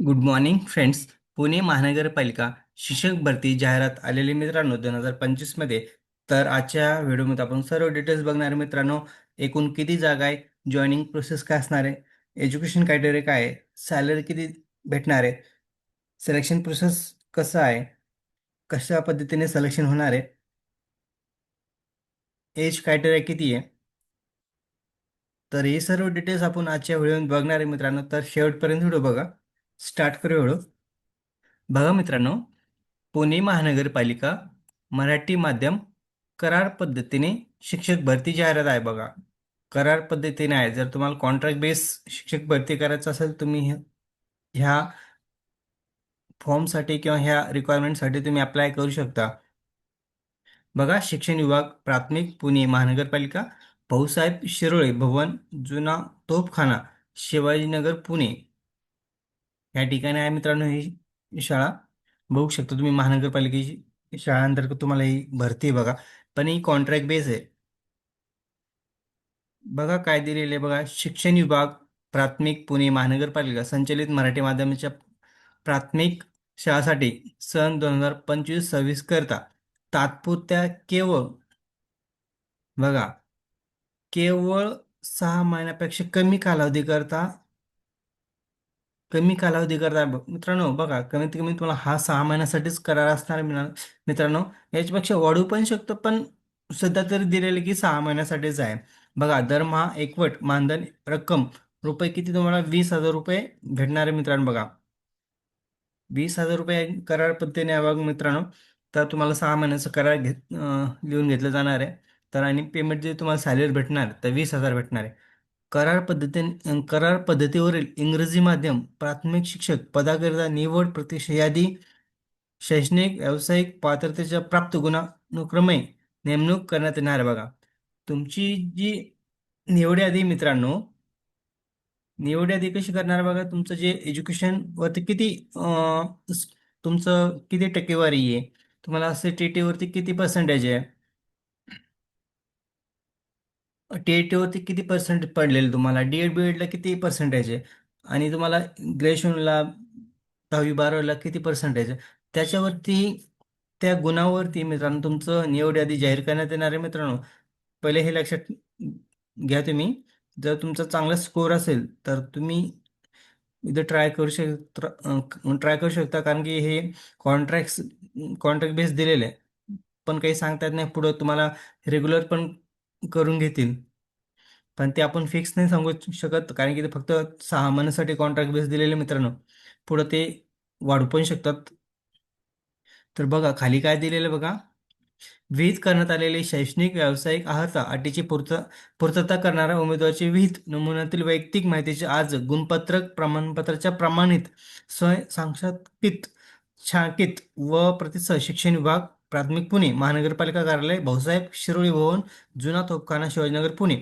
Good morning friends Pune महानगरपालिका शिक्षक भरती जाहिरात आलेली मित्रांनो दोन हजार पंचवीसमध्ये तर आजच्या व्हिडिओमध्ये आपण सर्व डिटेल्स बघणार आहे मित्रांनो. एकूण किती जागा आहे? जॉईनिंग प्रोसेस काय असणार आहे? एज्युकेशन क्रायटेरिया काय आहे? सॅलरी किती भेटणार आहे? सिलेक्शन प्रोसेस कसं आहे? कशा पद्धतीने सिलेक्शन होणार आहे? एज क्रायटेरिया किती आहे? तर हे सर्व डिटेल्स आपण आजच्या व्हिडिओमध्ये बघणार आहे मित्रांनो. तर शेवटपर्यंत व्हिडिओ बघा. स्टार्ट करू हळू. बघा मित्रांनो पुणे महानगरपालिका मराठी माध्यम करार पद्धतीने शिक्षक भरती जाहिरात आहे बघा. करार पद्धतीने आहे. जर तुम्हाला कॉन्ट्रॅक्ट बेस शिक्षक भरती करायचं असेल तुम्ही ह्या- ह्या फॉर्मसाठी किंवा ह्या रिक्वायरमेंटसाठी तुम्ही अप्लाय करू शकता. बघा शिक्षण विभाग प्राथमिक पुणे महानगरपालिका भाऊसाहेब शिरोळे भवन जुना तोफखाना शिवाजीनगर पुणे. या ठिकाणी आहे मित्रांनो ही शाळा. बघू शकता तुम्ही महानगरपालिकेची शाळांतर्गत तुम्हाला ही भरती आहे बघा. पण ही कॉन्ट्रॅक्ट बेस आहे. बघा काय दिलेले बघा. शिक्षण विभाग प्राथमिक पुणे महानगरपालिका संचलित मराठी माध्यमाच्या प्राथमिक शाळासाठी सन दोन हजार पंचवीस सव्वीस करता तात्पुरत्या केवळ बघा केवळ सहा महिन्यापेक्षा कमी कालावधी करता कमी कालावधी करता ब- मित्रांनो बघा कमीत कमी तुम्हाला हा सहा महिन्यासाठीच करार असणार आहे मित्रांनो. याच्यापेक्षा वाढू पण शकतो पण सध्या तरी दिलेले की सहा महिन्यासाठीच आहे. बघा दरमहा एकवट मानधन रक्कम रुपये किती तुम्हाला? वीस हजार रुपये भेटणार आहे मित्रांनो बघा. वीस हजार रुपये करार पद्धतीने आहे बघा मित्रांनो. तर तुम्हाला सहा महिन्याचा करार घेत अं, लिहून घेतलं जाणार आहे. तर आणि पेमेंट जे तुम्हाला सॅलरी भेटणार तर वीस हजार भेटणार आहे. करार पद्धतीने करार पद्धतीवरील इंग्रजी माध्यम प्राथमिक शिक्षक पदाकरिता निवड प्रतीक्षा यादी शैक्षणिक व्यावसायिक पात्रतेच्या प्राप्त गुणानुक्रमे नेमणूक करण्यात येणार आहे बघा. तुमची जी निवड यादी मित्रांनो निवड यादी कशी करणार बघा? तुमचं जे एज्युकेशन वरती किती तुमचं किती टक्केवारी आहे? तुम्हाला टी वरती किती पर्सेंटेज आहे? टी वरती किती पर्सेंट पडलेले तुम्हाला? डी एड बी एडला किती पर्सेंटेज आहे? आणि तुम्हाला ग्रॅज्युएशनला दहावी बारावीला किती पर्सेंटेज आहे? त्याच्यावरती त्या गुणावरती मित्रांनो तुमचं निवड यादी जाहीर करण्यात येणार आहे मित्रांनो. पहिले हे लक्षात घ्या तुम्ही. जर तुमचा चांगला स्कोर असेल तर तुम्ही इथं ट्राय करू शक ट्राय करू शकता. कारण की हे कॉन्ट्रॅक्ट कॉन्ट्रॅक्ट बेस दिलेले आहे. पण काही सांगता येत नाही. पुढं तुम्हाला रेग्युलर पण करून घेतील. पण ते आपण फिक्स नाही सांगू शकत कारण की ते फक्त सहा महिन्यासाठी कॉन्ट्रॅक्ट बेस दिलेले मित्रांनो. पुढं ते वाढू पण शकतात. तर बघा खाली काय दिलेलं बघा. विहित करण्यात आलेले शैक्षणिक व्यावसायिक अर्हता अटीची पूर्त पूर्तता करणाऱ्या उमेदवाराची विहित नमुन्यातील वैयक्तिक माहितीचे आज गुणपत्रक प्रमाणपत्राच्या प्रमाणित स्वयं सांक्षात्कृत छांकित व प्रतिसह शिक्षण विभाग प्राथमिक पुणे महानगरपालिका कार्यालय भाऊसाहेब शिरोळी भवन जुना तोपखाना शिवाजीनगर पुणे.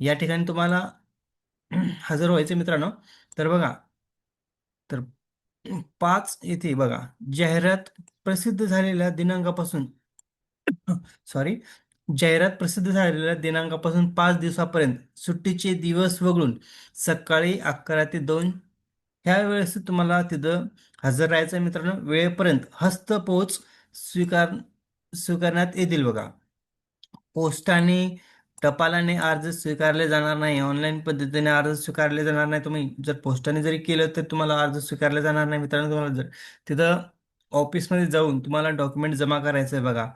या ठिकाणी तुम्हाला हजर व्हायचे मित्रांनो. तर बघा तर पाच येथे बघा. जाहिरात प्रसिद्ध झालेल्या दिनांकापासून सॉरी जाहिरात प्रसिद्ध झालेल्या दिनांकापासून पाच दिवसापर्यंत सुट्टीचे दिवस वगळून सकाळी अकरा ते दोन ह्या वेळेस तुम्हाला तिथं हजर राहायचं मित्रांनो. वेळेपर्यंत हस्तपोच स्वीकार स्वीकारण्यात येतील बघा. पोस्टाने टपालाने अर्ज स्वीकारले जाणार नाही. ऑनलाईन पद्धतीने अर्ज स्वीकारले जाणार नाही. तुम्ही जर पोस्टाने जरी केलं तर तुम्हाला अर्ज स्वीकारले जाणार नाही. मित्रांनो तुम्हाला जर तिथं ऑफिसमध्ये जाऊन तुम्हाला डॉक्युमेंट जमा करायचं आहे बघा.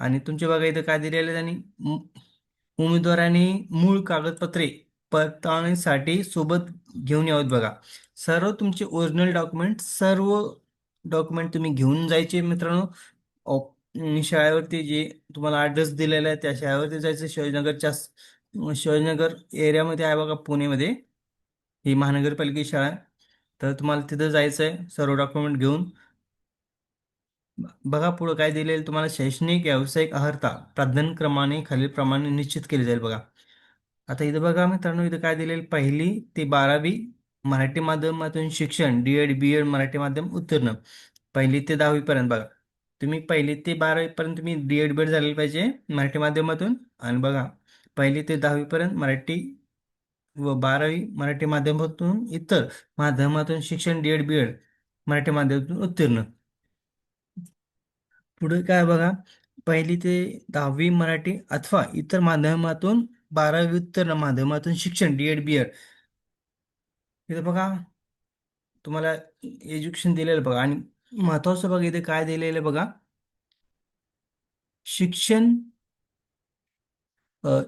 आणि तुमचे बघा इथं काय दिलेले आणि उमेदवारांनी मूळ कागदपत्रे पडताळणीसाठी सोबत घेऊन यावं बघा. सर्व तुमचे ओरिजिनल डॉक्युमेंट सर्व डॉक्युमेंट तुम्ही घेऊन जायचे मित्रांनो. ऑप- शाळेवरती जे तुम्हाला ॲड्रेस दिलेला आहे त्या शाळेवरती जायचं शिवाजीनगरच्या शिवाजीनगर एरियामध्ये आहे बघा पुणेमध्ये. ही महानगरपालिकेची शाळा आहे. तर तुम्हाला तिथं जायचं आहे सर्व डॉक्युमेंट घेऊन. बघा पुढं काय दिलेलं तुम्हाला शैक्षणिक व्यावसायिक अर्हता प्राधान्यक्रमाने खालीलप्रमाणे निश्चित केली जाईल बघा. आता इथं बघा मित्रांनो इथं काय दिलेलं पहिली ते बारावी मराठी माध्यमातून शिक्षण D Ed B Ed Marathi माध्यम उत्तीर्ण. पहिली ते दहावीपर्यंत बघा. तुम्ही पहिली ते बारावीपर्यंत तुम्ही डी एड बी एड झालेलं पाहिजे मराठी माध्यमातून. आणि बघा पहिली ते दहावीपर्यंत मराठी व बारावी मराठी माध्यमातून इतर माध्यमातून शिक्षण D Ed B Ed Marathi माध्यमातून उत्तीर्ण. पुढे काय बघा पहिली ते दहावी मराठी अथवा इतर माध्यमातून बारावी उत्तीर्ण माध्यमातून शिक्षण डी एड बी एड इथं बघा तुम्हाला एज्युकेशन दिलेलं बघा. आणि महत्वाचं बघा इथे काय दिलेलं आहे बघा. शिक्षण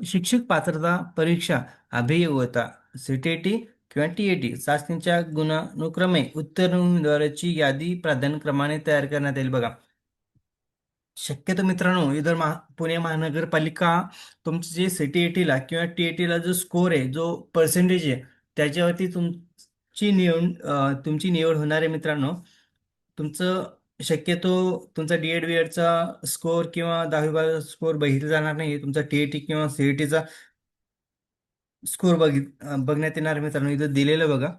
शिक्षक पात्रता परीक्षा अभियोग्यता सीटेटी किंवा टीएटी चाचणीच्या गुणानुक्रमे उत्तीर्ण उमेदवाराची यादी प्राधान्यक्रमाने तयार करण्यात येईल बघा. शक्यतो मित्रांनो इधर महा पुणे महानगरपालिका तुमचं जे सी टी सीटीएटीला किंवा टी टीएटीला जो स्कोर आहे जो पर्सेंटेज आहे त्याच्यावरती तुमची निवड तुमची निवड होणार आहे मित्रांनो. तुमचं शक्यतो तुमचा डी एड बी एडचा स्कोअर किंवा दहावी बारावीचा स्कोअर बघितला जाणार नाही. तुमचा टीएटी किंवा सीईटीचा स्कोर बघित बघण्यात येणार मित्रांनो. इथं दिलेलं बघा.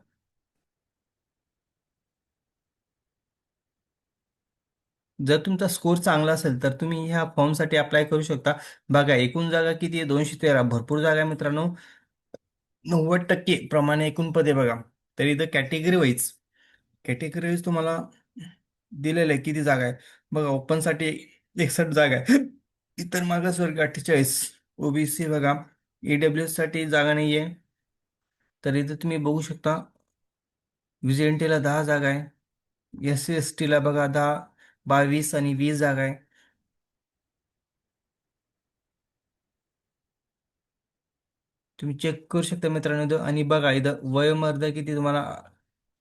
जर तुमचा स्कोर चांगला असेल तर तुम्ही ह्या फॉर्मसाठी अप्लाय करू शकता. बघा एकूण जागा किती आहे? दोनशे तेरा. भरपूर जागा आहे मित्रांनो. नव्वद टक्के प्रमाणे एकूण पदे बघा. तर इथं कॅटेगरी वाईज कॅटेगरी वाईज तुम्हाला दिलेलं आहे किती जागा आहे? बघा ओपनसाठी एकसष्ट जागा आहे. इतर मागासवर्ग अठ्ठेचाळीस ओबीसी बघा ईडब्ल्यू साठी जागा नाही आहे. तर इथं तुम्ही बघू शकता व्हीजेएनटीला दहा जागा आहे. एस सी एस टीला बघा दहा बावीस आणि वीस जागा आहे. तुम्ही चेक करू शकता मित्रांनो आणि बघा इथं वयोमर्यादा किती तुम्हाला?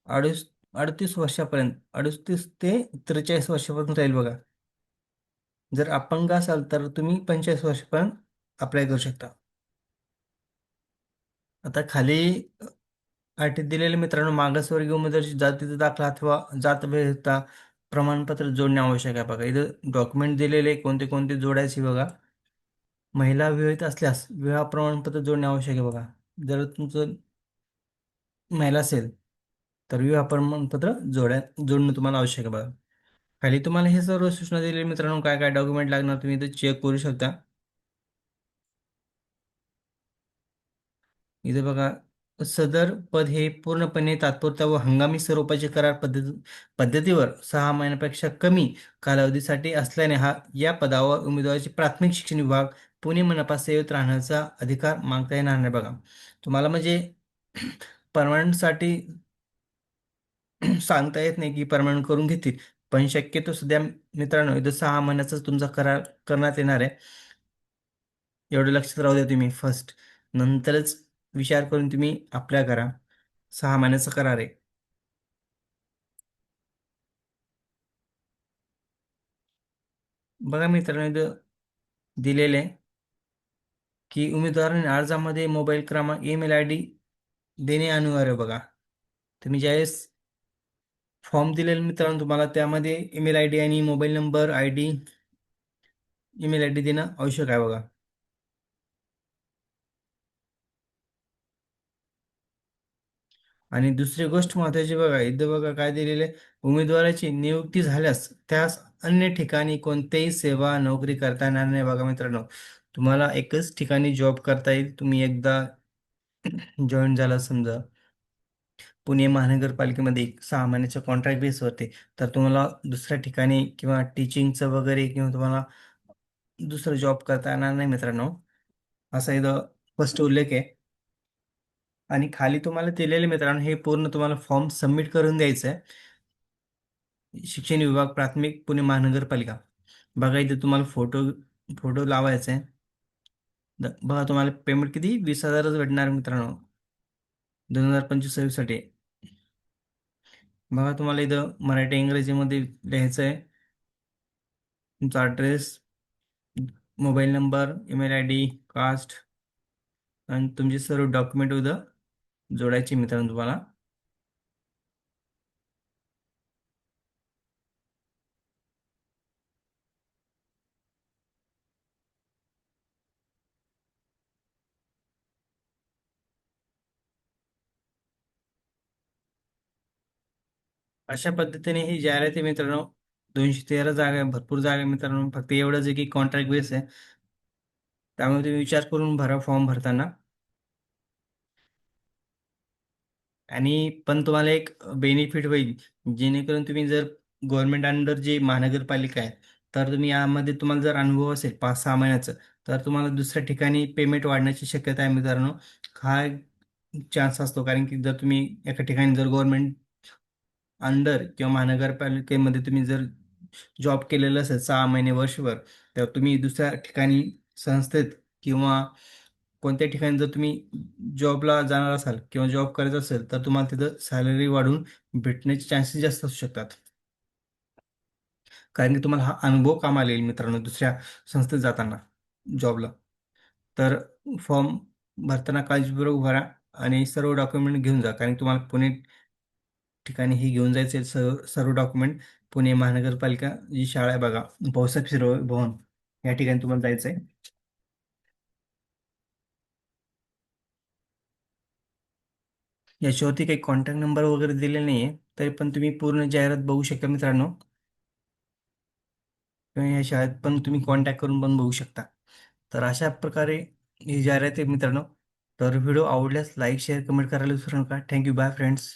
अडूस अडतीस वर्षापर्यंत अडतीस ते त्रेचाळीस वर्षापर्यंत राहील बघा. जर अपंग असाल तर तुम्ही पंचेचाळीस वर्षापर्यंत अप्लाय करू शकता. आता खाली अटीत दिलेले मित्रांनो मागासवर्गीय उमेदवाराची जातीचा दाखला अथवा जातभेदता प्रमाणपत्र जोडणे आवश्यक आहे बघा. इथं डॉक्युमेंट दिलेले कोणते कोणते जोडायचे बघा. महिला विवाहित असल्यास विवाह प्रमाणपत्र जोडणे आवश्यक आहे बघा. जर तुमचं महिला असेल तर प्रमाणपत्र जोड्या जोडणं तुम्हाला आवश्यक आहे बघा. खाली तुम्हाला हे सर्व सूचना दिलेली मित्रांनो. काय काय डॉक्युमेंट लागणार तुम्ही इथं चेक करू शकता. इथे बघा सदर पद हे पूर्णपणे तात्पुरत्या व हंगामी स्वरूपाचे करार पद्धती पद्धतीवर सहा महिन्यापेक्षा कमी कालावधीसाठी असल्याने हा या पदावर उमेदवाराचे प्राथमिक शिक्षण विभाग पुणे मनपा सेवेत राहण्याचा अधिकार मागता येणार नाही बघा. तुम्हाला म्हणजे परमनंटसाठी सांगता येत नाही की परमनंट करून घेतील. पण शक्यतो सध्या मित्रांनो इथं सहा महिन्याचाच तुमचा करार करण्यात येणार आहे. एवढं लक्षात राहू द्या तुम्ही फर्स्ट नंतरच विचार करून तुम्ही अप्लाय करा. सहा महिन्याचा करार आहे. बघा मित्रांनो इथं दिलेले की उमेदवाराने अर्जामध्ये मोबाईल क्रमांक ईमेल आय डी देणे अनिवार्य बघा. तुम्ही ज्यावेळेस फॉर्म दिलेला मित्रांनो तुम्हाला. त्यामध्ये ईमेल आय डी आणि mobile number I D email I D देणं आवश्यक आहे बघा. आणि दुसरी गोष्ट महत्वाची बघा इथं बघा काय दिलेले उमेदवाराची नियुक्ती झाल्यास त्यास अन्य ठिकाणी कोणत्याही सेवा नोकरी करता येणार नाही बघा मित्रांनो. तुम्हाला एकच ठिकाणी जॉब करता येईल. तुम्ही एकदा जॉईन झाला समजा. पुणे महानगरपालिकेमध्ये एक सहा महिन्याच्या कॉन्ट्रॅक्ट बेसवरती तर तुम्हाला दुसऱ्या ठिकाणी किंवा टीचिंगचं वगैरे किंवा तुम्हाला दुसरं जॉब करता येणार नाही मित्रांनो. असा इथं फर्स्ट उल्लेख आहे. आणि खाली तुम्हाला दिलेले मित्रांनो हे पूर्ण तुम्हाला फॉर्म सबमिट करून द्यायचं आहे शिक्षण विभाग प्राथमिक पुणे महानगरपालिका. बघा इथे तुम्हाला फोटो फोटो लावायचा. आहे द- बघा तुम्हाला पेमेंट किती? वीस हजारच भेटणार मित्रांनो. दोन हजार पंचवीससाठी बघा तुम्हाला इथं मराठी इंग्रजीमध्ये लिहायचं आहे. तुमचा address mobile number email I D caste आणि तुमचे सर्व डॉक्युमेंट उद्या जोडायचे मित्रांनो तुम्हाला. अशा पद्धतीने ही जाहिरात आहे मित्रांनो दोनशे तेरा जागा आहे भरपूर जागा आहे मित्रांनो. फक्त एवढंच आहे की कॉन्ट्रॅक्ट बेस आहे. त्यामुळे तुम्ही विचार करून भरा फॉर्म भरताना. आणि पण तुम्हाला एक बेनिफिट होईल जेणेकरून तुम्ही जर गव्हर्नमेंट अंडर जे महानगरपालिका आहे तर तुम्ही यामध्ये तुम्हाला जर अनुभव असेल पाच सहा महिन्याचं तर तुम्हाला दुसऱ्या ठिकाणी पेमेंट वाढण्याची शक्यता आहे मित्रांनो. हा चान्स असतो कारण की जर तुम्ही एका ठिकाणी जर गव्हर्नमेंट अंडर किंवा महानगरपालिकेमध्ये तुम्ही जर जॉब केलेला असेल सहा महिने वर्षभर तर तुम्ही दुसऱ्या ठिकाणी संस्थेत किंवा कोणत्या ठिकाणी जर तुम्ही जॉबला जाणार असाल किंवा जॉब करायचा असेल तर तुम्हाला तिथं सॅलरी वाढून भेटण्याचे चान्सेस जास्त असू शकतात. कारण की तुम्हाला हा अनुभव कामाला येईल मित्रांनो दुसऱ्या संस्थेत जाताना जॉबला. तर फॉर्म भरताना काळजीपूर्वक भरा आणि सर्व डॉक्युमेंट घेऊन जा. कारण तुम्हाला पुणे ठिकाणी हे घेऊन जायचे सर्व सर्व डॉक्युमेंट पुणे महानगरपालिका जी शाळा आहे बघा भाऊसाहेब शिरो भवन या ठिकाणी तुम्हाला जायचं आहे याच्यावरती काही कॉन्टॅक्ट नंबर वगैरे दिले नाही आहे तरी पण तुम्ही पूर्ण जाहिरात बघू शकता मित्रांनो. किंवा या शाळेत पण तुम्ही कॉन्टॅक्ट करून पण बघू शकता. तर अशा प्रकारे ही जाहिरात आहे मित्रांनो. तर व्हिडिओ आवडल्यास लाईक शेअर कमेंट करायला विसरू नका. Thank you bye friends